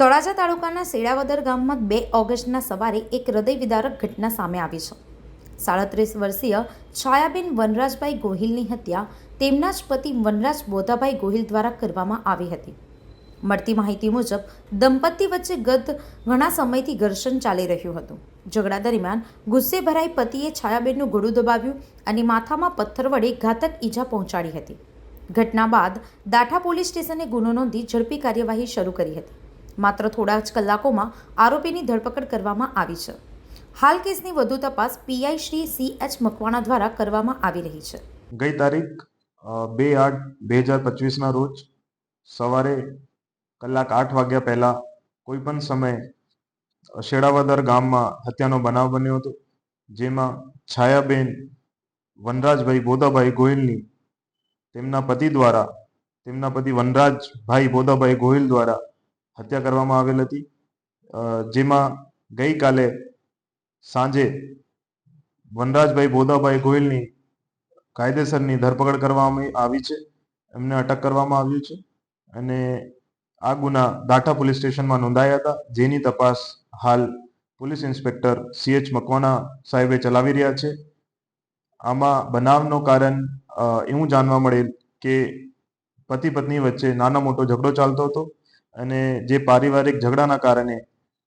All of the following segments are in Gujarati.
તળાજા તાલુકાના સેડાવદર ગામમાં બે ઓગસ્ટના સવારે એક હૃદય વિદારક ઘટના સામે આવી છે. સાડત્રીસ વર્ષીય છાયાબેન વનરાજભાઈ ગોહિલની હત્યા તેમના જ પતિ વનરાજ બોધાભાઈ ગોહિલ દ્વારા કરવામાં આવી હતી. મળતી માહિતી મુજબ, દંપતી વચ્ચે ગત ઘણા સમયથી ઘર્ષણ ચાલી રહ્યું હતું. ઝઘડા દરમિયાન ગુસ્સે ભરાઈ પતિએ છાયાબેનનું ગળું દબાવ્યું અને માથામાં પથ્થર વડે ઘાતક ઈજા પહોંચાડી હતી. ઘટના બાદ દાઠા પોલીસ સ્ટેશને ગુનો નોંધી ઝડપી કાર્યવાહી શરૂ કરી હતી. માત્ર થોડા જ કલાકોમાં આરોપીની ધરપકડ કરવામાં આવી છે. હાલ કેસની વધુ તપાસ PI Shri C H Makwana દ્વારા કરવામાં આવી રહી છે. ગઈ તારીખ બે આઠ બે હજાર પચીસના રોજ સવારે કલાક આઠ વાગ્યા પહેલા કોઈ પણ સમયે શેડાવદર ગામમાં હત્યાનો બનાવ બન્યો હતો, જેમાં છાયાબેન વનરાજભાઈ બોધાભાઈ ગોહિલની તેમના પતિ દ્વારા તેમના પતિ વનરાજભાઈ બોધાભાઈ ગોહિલ દ્વારા હત્યા કરવામાં આવેલ હતી. જેમાં ગઈકાલે સાંજે વનરાજભાઈ બોદાભાઈ ગોયલની કાયદેસરની ધરપકડ કરવામાં આવી છે. એમને અટક કરવામાં આવ્યું છે અને આ ગુના દાઠા પોલીસ સ્ટેશનમાં નોંધાયા હતા. જેની તપાસ હાલ police inspector C H Makwana સાહેબે ચલાવી રહ્યા છે. આમાં બનાવનો કારણ એવું જાણવા મળેલ કે પતિ પત્ની વચ્ચે નાનો મોટો ઝઘડો ચાલતો હતો. અને જે પારિવારિક ઝઘડાના કારણે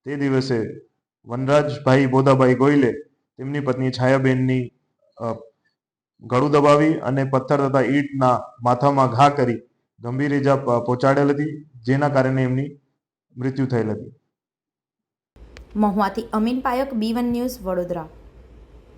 તે દિવસે વનરાજભાઈ બોદાભાઈ ગોયલે તેમની પત્ની છાયાબેનની ગળું દબાવી અને પથ્થર તથા ઈંટના માથામાં ઘા કરી ગંભીર ઇજા પહોંચાડેલ હતી, જેના કારણે એમની મૃત્યુ થયેલ હતી. મહુવાથી Amin Payak, B one news Vadodara.